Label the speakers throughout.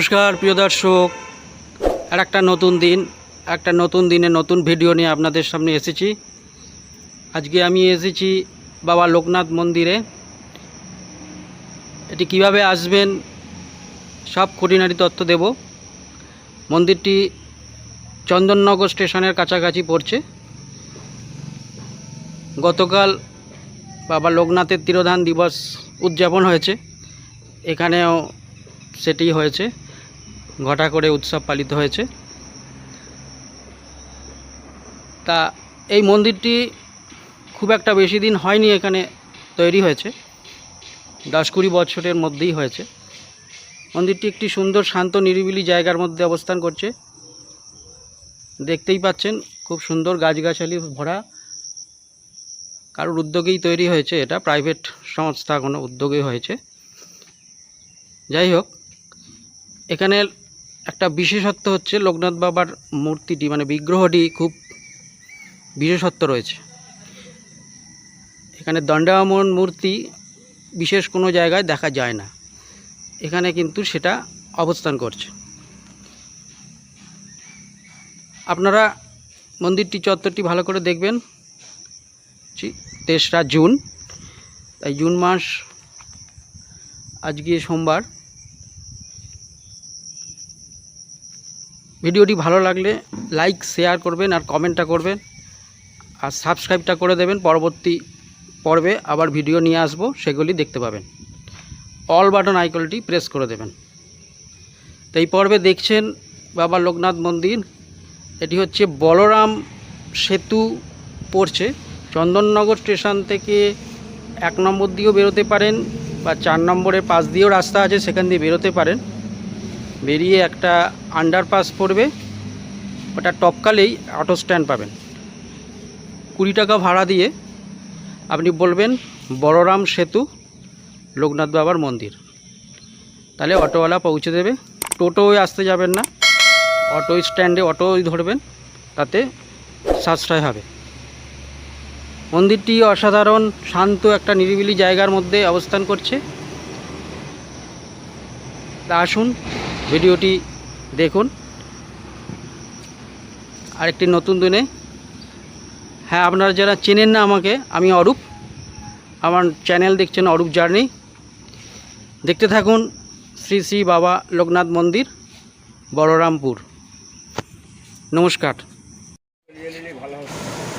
Speaker 1: নমস্কার, প্রিয় দর্শক। আর একটা নতুন দিন, একটা নতুন দিনে নতুন ভিডিও নিয়ে আপনাদের সামনে এসেছি। আজকে আমি এসেছি বাবা লোকনাথ মন্দিরে। এটি কীভাবে আসবেন, সব খুঁটিনাটি তথ্য দেব। মন্দিরটি চন্দননগর স্টেশনের কাছাকাছি পড়ছে। গতকাল বাবা লোকনাথের তিরোধান দিবস উদযাপন হয়েছে। এখানেও সেটি হয়েছে। ঘটা করে উৎসব পালিত হয়েছে। তা এই মন্দিরটি খুব একটা বেশি দিন হয়নি এখানে তৈরি হয়েছে। দশ কুড়ি বছরের মধ্যেই হয়েছে। মন্দিরটি একটি সুন্দর, শান্ত, নিরিবিলি জায়গার মধ্যে অবস্থান করছে। দেখতেই পাচ্ছেন, খুব সুন্দর গাছগাছালি ভরা। কারোর উদ্যোগেই তৈরি হয়েছে এটা, প্রাইভেট সংস্থা কোনো উদ্যোগে হয়েছে। যাই হোক, এখানে একটা বিশেষত্ব হচ্ছে লোকনাথ বাবার মূর্তিটি মানে বিগ্রহটি খুব বিশেষত্ব রয়েছে। এখানে দণ্ডায়মন মূর্তি বিশেষ কোনো জায়গায় দেখা যায় না। এখানে কিন্তু সেটা অবস্থান করছে। আপনারা মন্দিরটি চত্বরটি ভালো করে দেখবেন। তেসরা জুন। তাই জুন মাস আজকে সোমবার। ভিডিওটি ভালো লাগলে লাইক শেয়ার করবেন আর কমেন্টটা করবেন। আর সাবস্ক্রাইবটা করে দেবেন। পরবর্তী পর্বে আবার ভিডিও নিয়ে আসব, সেগুলি দেখতে পাবেন। অল বাটন আইকনটি প্রেস করে দেবেন। তো এই পর্বে দেখছেন বাবা লোকনাথ মন্দির। এটি হচ্ছে বলরাম সেতু পড়ছে। চন্দননগর স্টেশন থেকে এক নম্বর দিয়েও বেরোতে পারেন বা চার নম্বরের পাশ দিয়েও রাস্তা আছে, সেখান দিয়ে বেরোতে পারেন। বেরিয়ে একটা আন্ডারপাস পড়বে। ওটা টপকালেই অটো স্ট্যান্ড পাবেন। কুড়ি টাকা ভাড়া দিয়ে আপনি বলবেন বড়রাম সেতু, লোকনাথ বাবার মন্দির। তাহলে অটোওয়ালা পৌঁছে দেবে। টোটোয় আসতে যাবেন না। অটো স্ট্যান্ডে অটোই ধরবেন। তাতে সাশ্রয় হবে। মন্দিরটি অসাধারণ, শান্ত একটা নিরিবিলি জায়গার মধ্যে অবস্থান করছে। তা আসুন। ভিডিওটি দেখুন। আরেকটি নতুন দিনে। হ্যাঁ আপনারা যারা চেনেন না আমাকে, আমি অরূপ। আমার চ্যানেল দেখছেন অরূপ জার্নি। দেখতে থাকুন শ্রী শ্রী বাবা লোকনাথ মন্দির, বলরামপুর। নমস্কার।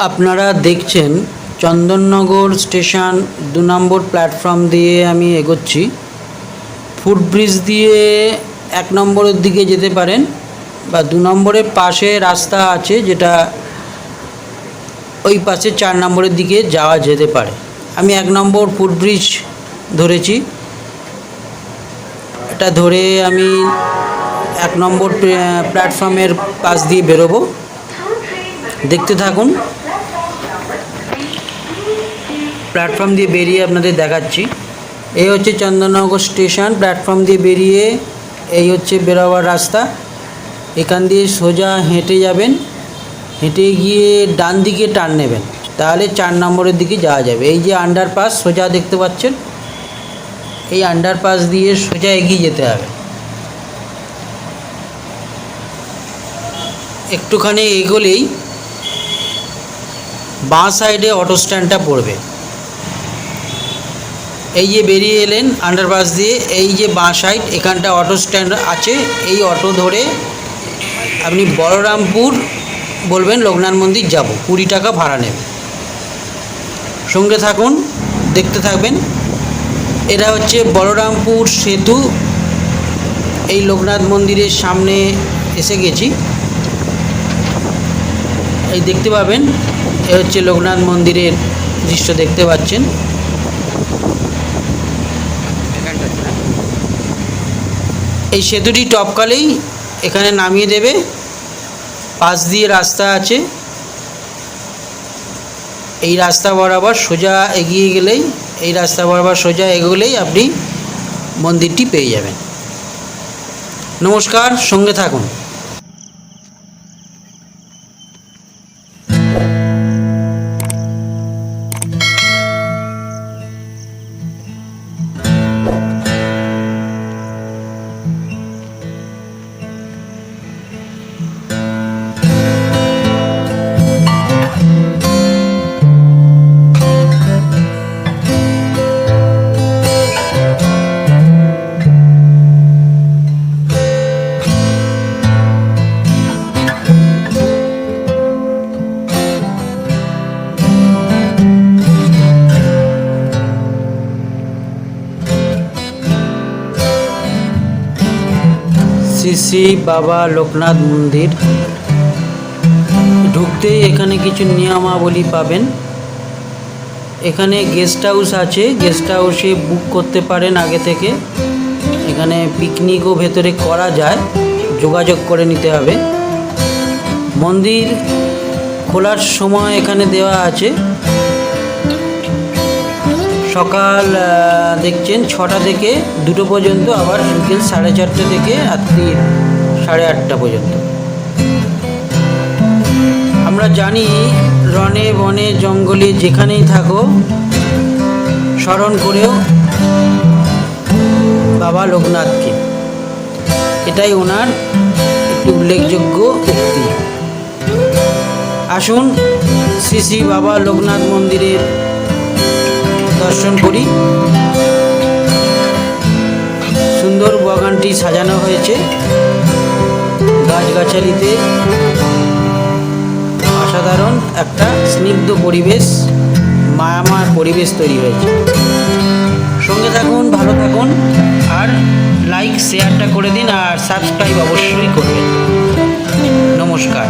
Speaker 1: আপনারা দেখছেন চন্দননগর স্টেশন দু নম্বর প্ল্যাটফর্ম দিয়ে আমি এগোচ্ছি। ফুটব্রিজ দিয়ে এক নম্বরের দিকে যেতে পারেন বা দু নম্বরের পাশে রাস্তা আছে যেটা ওই পাশে চার নম্বরের দিকে যাওয়া যেতে পারে। আমি এক নম্বর ফুটব্রিজ ধরেছি। এটা ধরে আমি এক নম্বর প্ল্যাটফর্মের পাশ দিয়ে বেরোবো। দেখতে থাকুন। প্ল্যাটফর্ম দিয়ে বেরিয়ে আপনাদের দেখাচ্ছি। এই হচ্ছে চন্দননগর স্টেশন। প্ল্যাটফর্ম দিয়ে বেরিয়ে এই হচ্ছে বেরোবার রাস্তা। এখান দিয়ে সোজা হেঁটে যাবেন। হেঁটে গিয়ে ডান দিকে টার্ন নেবেন। তাহলে চার নম্বরের দিকে যাওয়া যাবে। এই যে আন্ডারপাস সোজা দেখতে পাচ্ছেন? এই আন্ডারপাস দিয়ে সোজা এগিয়ে যেতে হবে। একটুখানি এগোলেই বাঁ সাইডে অটো স্ট্যান্ডটা পড়বে। এই যে বেরিয়ে এলেন আন্ডারপাস দিয়ে, এই যে বাঁ সাইড এখানটা অটো স্ট্যান্ড আছে, এই অটো ধরে আপনি বলরামপুর বলবেন লোকনাথ মন্দির যাব, কুড়ি টাকা ভাড়া নেবে। সঙ্গে থাকুন, দেখতে থাকবেন, এটা হচ্ছে বলরামপুর সেতু। এই লোকনাথ মন্দিরের সামনে এসে গেছি। এই দেখতে পাবেন, এ হচ্ছে লোকনাথ মন্দিরের দৃশ্য দেখতে পাচ্ছেন। এই সেতুটি টপকালেই এখানে নামিয়ে দেবে। পাশ দিয়ে রাস্তা আছে। এই রাস্তা বরাবর সোজা এগিয়ে গেলেই, এই রাস্তা বরাবর সোজা এগোলেই আপনি মন্দিরটি পেয়ে যাবেন। নমস্কার, সঙ্গে থাকুন। শ্রী বাবা লোকনাথ মন্দির। ঢুকতেই এখানে কিছু নিয়মাবলী পাবেন। এখানে গেস্ট হাউস আছে। গেস্ট হাউসে বুক করতে পারেন আগে থেকে। এখানে পিকনিকও ভেতরে করা যায়। যোগাযোগ করে নিতে হবে। মন্দির খোলার সময় এখানে দেওয়া আছে। সকাল দেখছেন ছটা থেকে দুটো পর্যন্ত আবার বিকেল সাড়ে চারটে থেকে রাত্রি সাড়ে আটটা পর্যন্ত। আমরা জানি রনে বনে জঙ্গলে যেখানেই থাকো, স্মরণ করেও বাবা লোকনাথকে। এটাই ওনার একটি উল্লেখযোগ্য উক্তি। আসুন শ্রী শ্রী বাবা লোকনাথ মন্দিরের দর্শন করি। সুন্দর বাগানটি সাজানো হয়েছে। গাছগাছালিতে অসাধারণ একটা স্নিগ্ধ পরিবেশ, মায়ামার পরিবেশ তৈরি হয়েছে। সঙ্গে থাকুন, ভালো থাকুন, আর লাইক শেয়ারটা করে দিন, আর সাবস্ক্রাইব অবশ্যই করবেন। নমস্কার।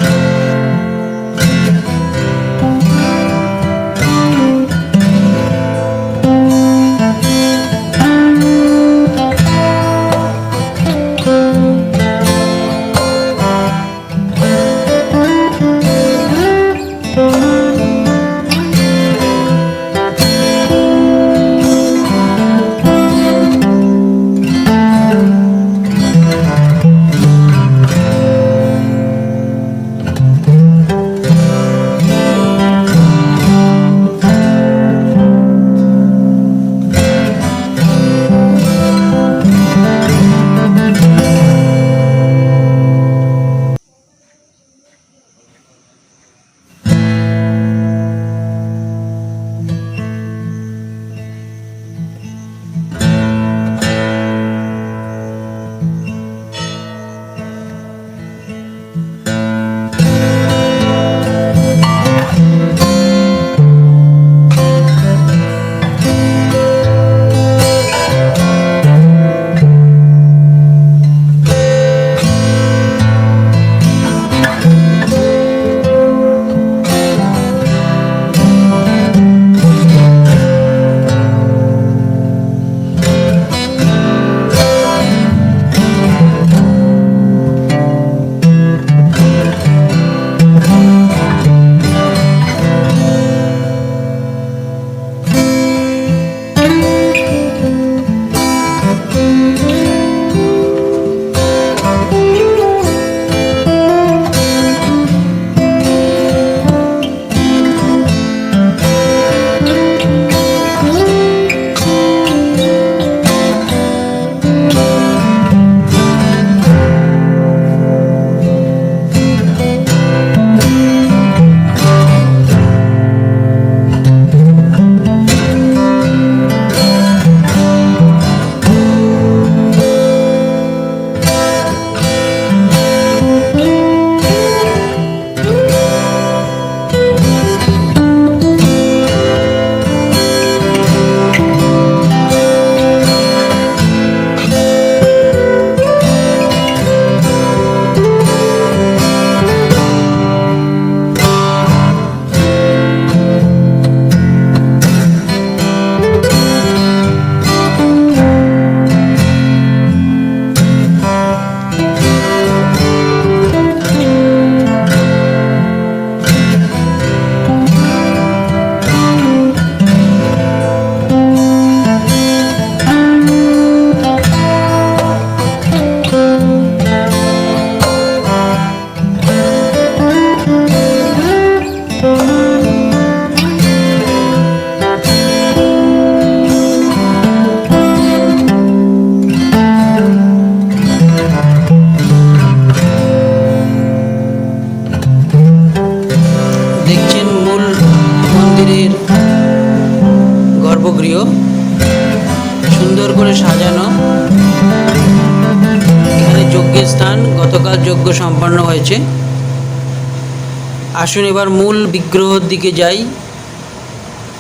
Speaker 1: আসুন এবার মূল বিগ্রহর দিকে যাই।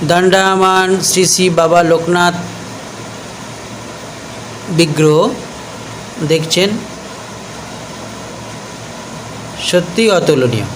Speaker 1: দণ্ডামান শ্রী শ্রী বাবা লোকনাথ বিগ্রহ, দেখছেন? সত্যি অতুলনীয়।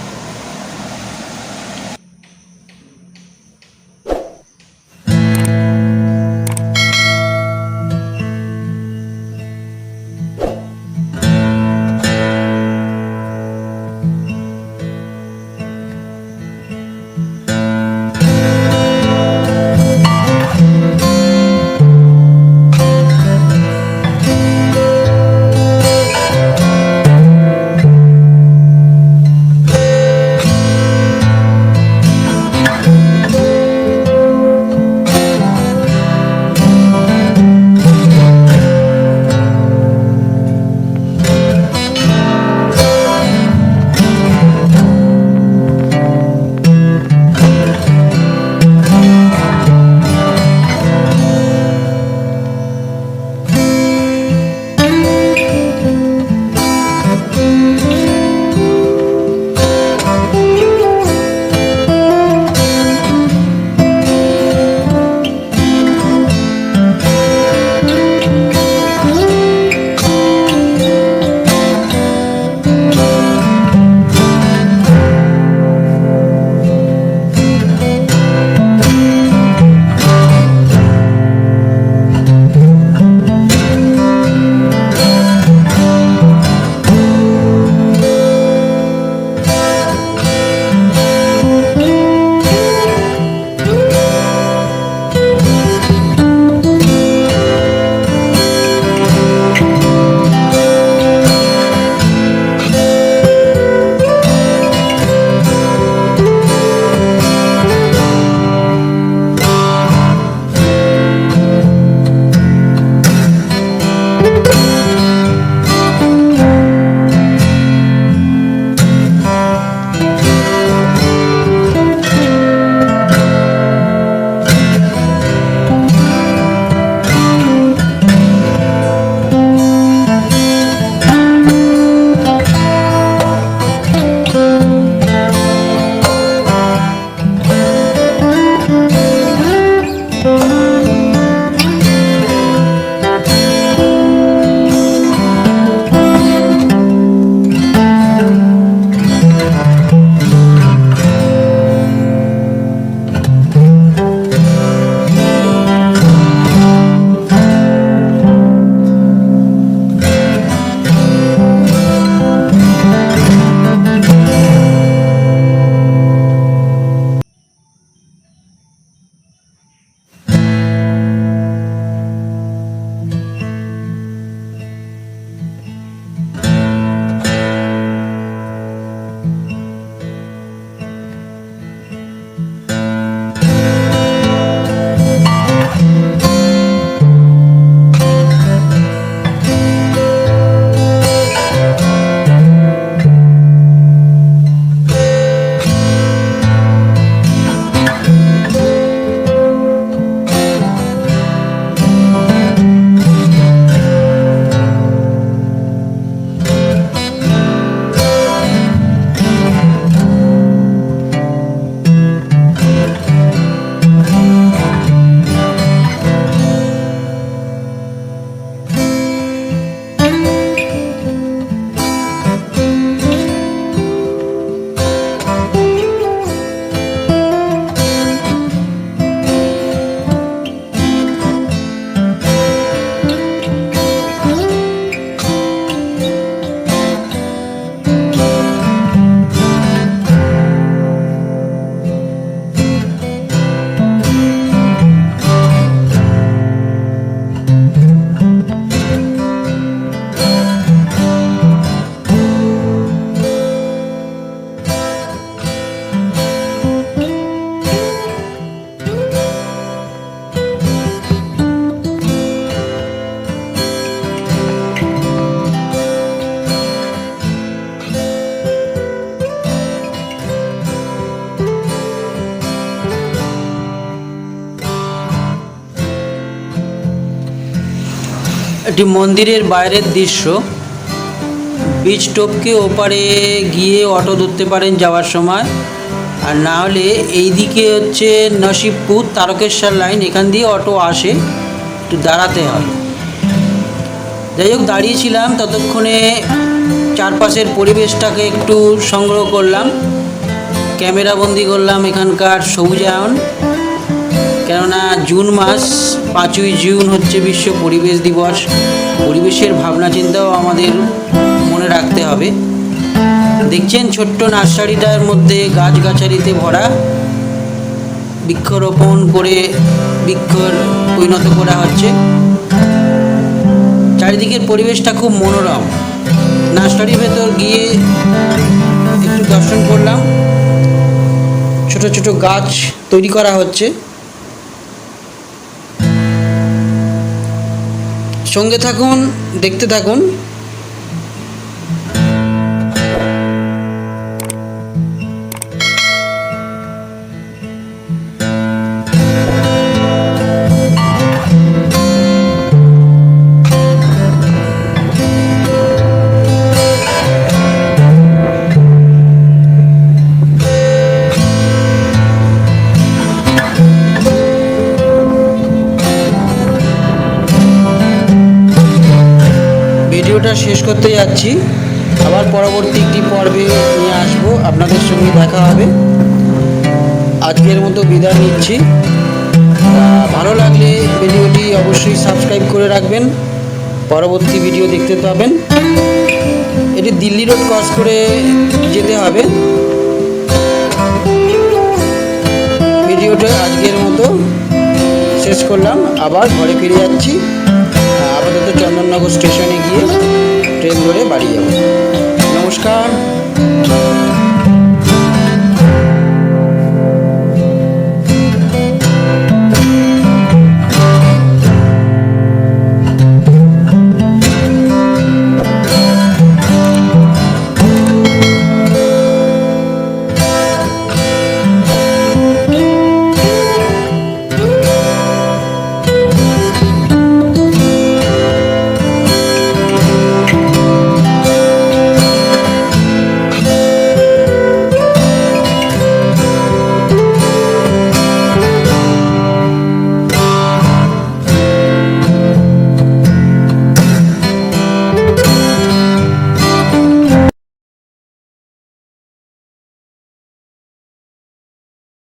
Speaker 1: একটি মন্দিরের বাইরের দৃশ্য। বিচ টপকে ওপারে গিয়ে অটো ধরতে পারেন যাওয়ার সময়। আর না হলে এইদিকে হচ্ছে নসিবপুর তারকেশ্বর লাইন, এখান দিয়ে অটো আসে, একটু দাঁড়াতে হয়। যাই হোক, দাঁড়িয়েছিলাম, ততক্ষণে চারপাশের পরিবেশটাকে একটু সংগ্রহ করলাম। ক্যামেরা বন্দি করলাম এখানকার সবুজায়ন। কেননা জুন মাস, পাঁচই জুন হচ্ছে বিশ্ব পরিবেশ দিবস। পরিবেশের ভাবনা চিন্তাও আমাদের মনে রাখতে হবে। দেখছেন ছোট্ট নার্সারিটার মধ্যে গাছগাছালিতে ভরা বৃক্ষরোপণ করে বৃক্ষর পরিণত করা হচ্ছে। চারিদিকের পরিবেশটা খুব মনোরম। নার্সারির ভেতর গিয়ে একটু দর্শন করলাম। ছোট ছোট গাছ তৈরি করা হচ্ছে। সঙ্গে থাকুন দেখতে থাকুন। যাচ্ছি। আবার পরবর্তী একটি পর্বে নিয়ে আসব। আপনাদের সঙ্গে দেখা হবে। আজকের মতো বিদায় নিচ্ছি। ভালো লাগলে ভিডিওটি অবশ্যই সাবস্ক্রাইব করে রাখবেন। পরবর্তী ভিডিও দেখতে পাবেন। এটি দিল্লি রোড ক্রস করে যেতে হবে। ভিডিওটা আজকের মতো শেষ করলাম। আবার ঘরে ফিরে যাচ্ছি। আপাতত চন্দননগর স্টেশনে গিয়ে ট্রেন ধরে বাড়ি যাব। নমস্কার।